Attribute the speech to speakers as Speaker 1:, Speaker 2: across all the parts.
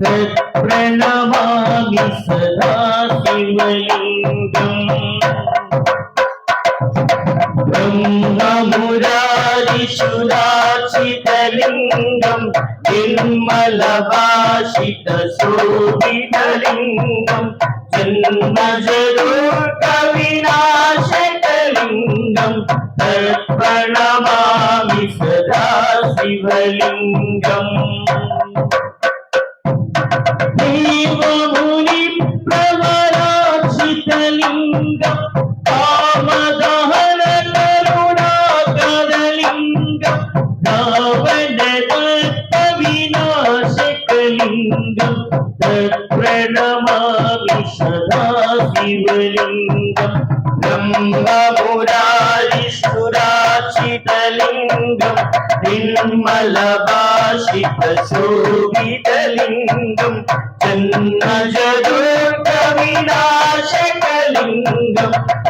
Speaker 1: వినాశకలింగం ప్రణమామి సదా శివలింగం బ్రహ్మమురారిషురాచితలింగం నిర్మలభాషిత శోభితలింగం జన్మజరూప వినాశకలింగం తత్ప్రణమామి సదా శివలింగం దేవముని ప్రవరాక్షితలింగం కామదహన కరుణాకరలింగం రావణదత్త వినాశకలింగం తత్ప్రణమామి సదా శివలింగం బ్రహ్మమురారిష్ఠురాచితలింగం నిర్మలభాషిత శోభితలింగం తిరుమల భాషిత శోభితలింగం జన్మజదుర్గ వినాశకలింగం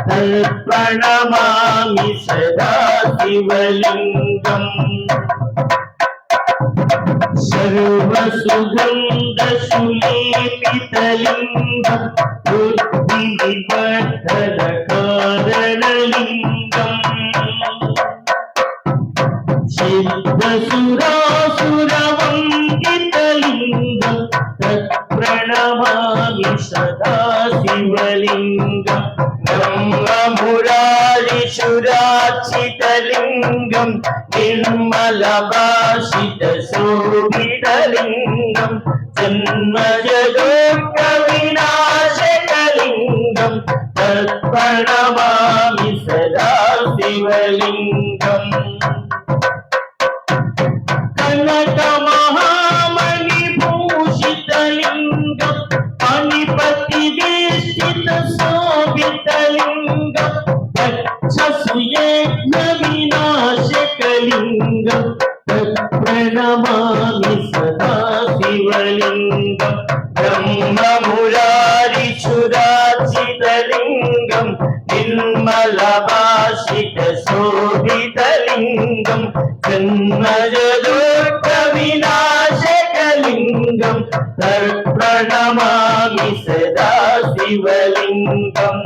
Speaker 1: తల్పణమామి సదా శివలింగం. సర్వసుగంధ సులేపితలింగం బుద్ధి నిబద్ధర సిద్ధసురాసురవందితలింగం తత్ప్రణమామి సదా శివలింగం బ్రహ్మమురారిషురాచితలింగం నిర్మలభాషిత శోభితలింగం జన్మజదుఃఖ వినాశకలింగం కనక మహామణి భూషితలింగం పనిపతి వేష్టిత శోభితలింగం దక్షసుయజ్ఞ వినాశకలింగం ప్రణమామి సదా శివలింగం నిర్మలభాషిత శోభితలింగం జన్మజదుర్గ వినాశకలింగం తర్పణమామి సదా శివలింగం.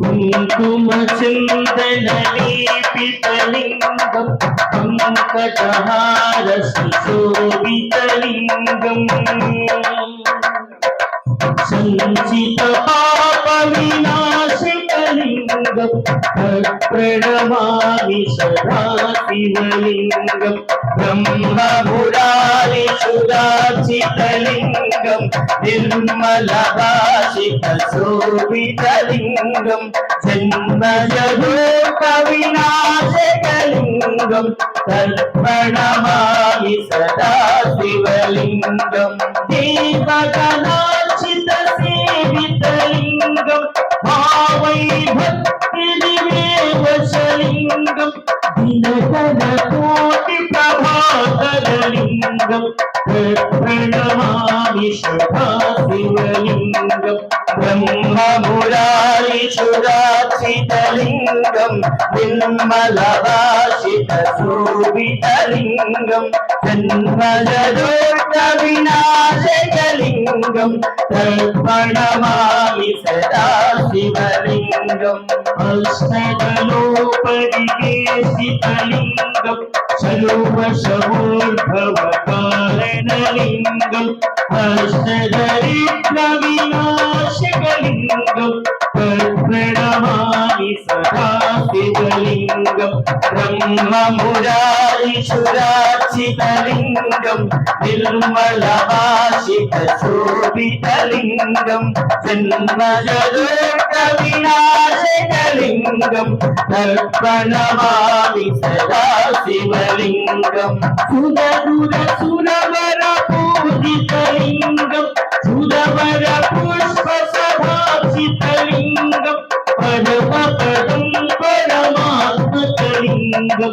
Speaker 1: కుంకుమ చందన లేపితలింగం పంకటహార సుశోభితలింగం సంచిత పాప వినా వినాశకలింగం ప్రణమామి సదా శివలింగం బ్రహ్మమురారి సురాచితలింగం నిర్మలభాషిత శోభితలింగం జన్మజదోక వినాశకలింగం తత్ప్రణమామి సదా శివలింగం దేవగణాచిత సేవితలింగం భావై భక్తి నివేశలింగం దినకర కోటి ప్రభాకరలింగం ప్రణమామి సదా శివలింగం బ్రహ్మమురారి సురాచితలింగం నిర్మలభాషిత శోభితలింగం జన్మజదుర్గ వినాశకలింగం తల్పణమామి సదా శివలింగం అష్టలోపరివేశితలింగం సర్వశమోద్భవ కారణలింగం అష్టదరిద్ర వినా ప్రణమామి సదా శివలింగం బ్రహ్మమురారిషురాచితలింగం నిర్మలభాషిత శోభితలింగం జన్మజదుర్గ వినాశకలింగం తర్పణమామి పరమాత్మకలింగం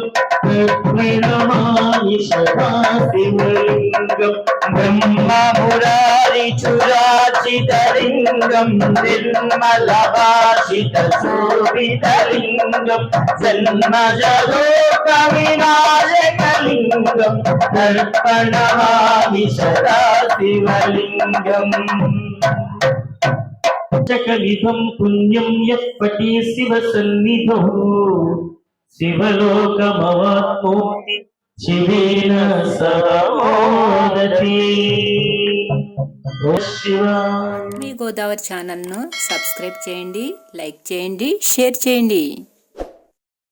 Speaker 1: ప్రణమామి సదా శివలింగం బ్రహ్మమురారి చురాచితలింగం నిర్మల భాషిత శోభితలింగం జన్మజలోక వినాయకలింగం దర్పణమామి సదా శివలింగం చకలితం శివ శివేన సహోదతి శివ.
Speaker 2: మీ గోదావరి ఛానల్ను సబ్స్క్రైబ్ చేయండి లైక్ చేయండి షేర్ చేయండి.